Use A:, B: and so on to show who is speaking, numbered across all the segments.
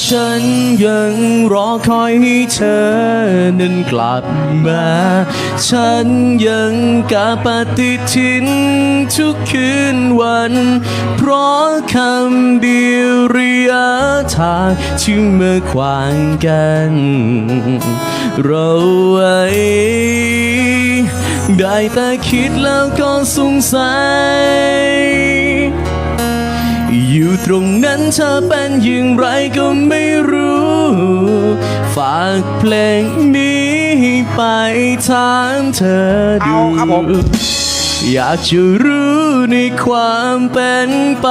A: ฉันยังรอคอยให้เธอนั้นกลับมา ฉันยังกาปฏิทินทุกคืนวัน เพราะคำเดียวระยะทางที่เมื่อขวางกัน เราไว้ได้แต่คิดแล้วก็สงสัย อยู่ตรงนั้นเธอเป็นอย่างไรก็ไม่รู้ ฝากเพลงนี้ไปถามเธอดู
B: เอาครับผม
A: อยากจะรู้ ในความเป็นไป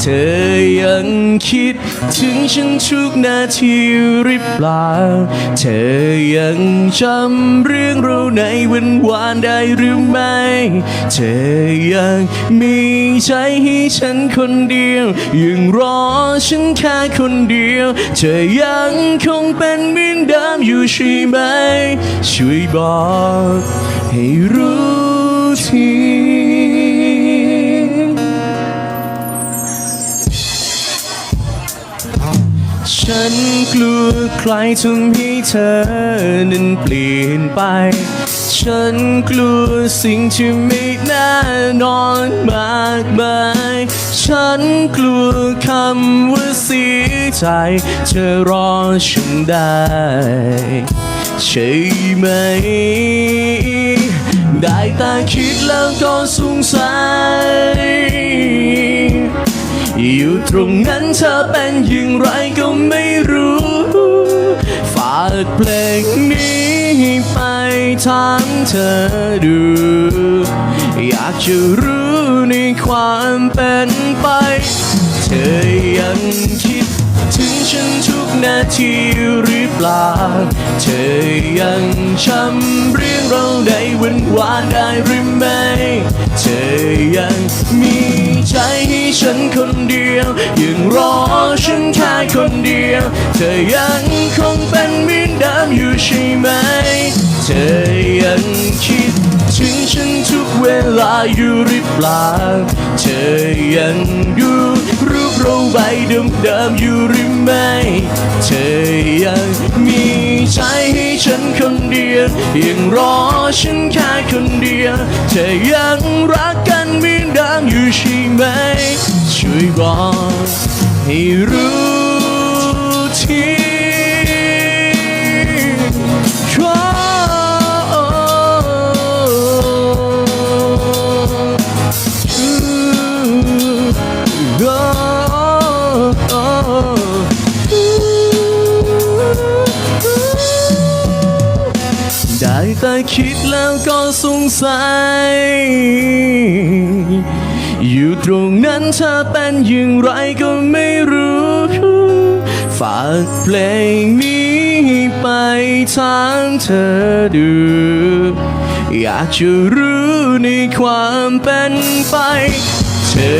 A: เธอยังคิดถึงฉันทุกนาทีหรือเปล่า เธอยังจำเรื่องเราในวันวานได้หรือไม่ เธอยังมีใจให้ฉันคนเดียว ยังรอฉันแค่คนเดียว เธอยังคงเป็นเหมือนเดิมอยู่ใช่ไหม ช่วยบอกให้รู้ที ฉันกลัวใครทำให้เธอนั้นเปลี่ยนไป ฉันกลัวสิ่งที่ไม่แน่นอนมากมาย ฉันกลัวคำว่าเสียใจเธอรอฉันได้ ใช่ไหม ได้แต่คิดแล้วก็สงสัย อยู่ตรงนั้นเธอเป็นอย่างไรก็ไม่รู้ ฝากเพลงนี้ไปถามเธอดู อยากจะรู้ในความเป็นไป เธอยังคิดถึงฉันทุกนาทีหรือเปล่า เธอยังจำเรื่องเราในวันวานได้หรือไม่ เธอยัง ฉันคนเดียว ยังรอฉันแค่คนเดียว เธอยังคงเป็นเหมือนเดิมอยู่ใช่ไหม เธอยังคิดถึงฉันทุกเวลาอยู่หรือเปล่า เธอยังดูรูปเราใบเดิมๆอยู่หรือไม่ เธอยังมีใจให้ฉันคนเดียวยังรอฉันแค่คนเดียว เธอยังรักกันเหมือนเดิมอยู่ใช่ไหม ช่วยบอกให้รู้ทีได้แต่คิดแล้วก็สงสัย อยู่ตรงนั้นเธอเป็นอย่างไรก็ไม่รู้ ฝากเพลงนี้ไปถามเธอดู อยากจะรู้ในความเป็นไป เธอ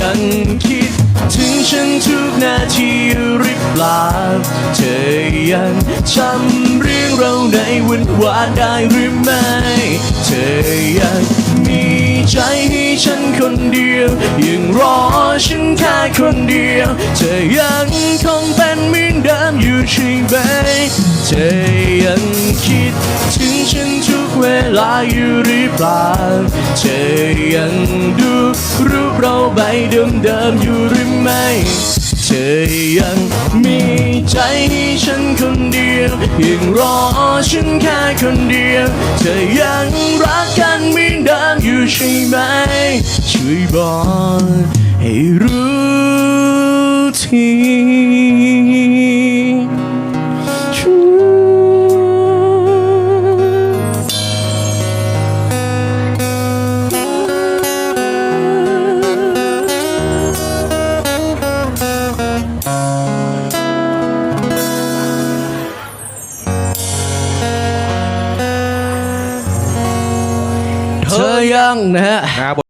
A: ยังคิดถึงฉันทุกนาทีหรือเปล่า เธอยังจำเรื่องเราในวันวานได้หรือไม่ ฉันแค่คนเดียว เธอยังคงเป็นเหมือนเดิมอยู่ใช่ไหม เธอยังคิดถึงฉันทุกเวลาอยู่หรือเปล่า เธอยังดูรูปเราใบเดิมๆอยู่หรือไม่เธอยังมีใจให้ฉันคนเดียวยังรอฉันแค่คนเดียว เธอยังรักกันเหมือนเดิมอยู่ใช่ไหมช่วยบอก ให้รู้ที
B: ค
A: เธอยังนะฮะ
B: นะครับ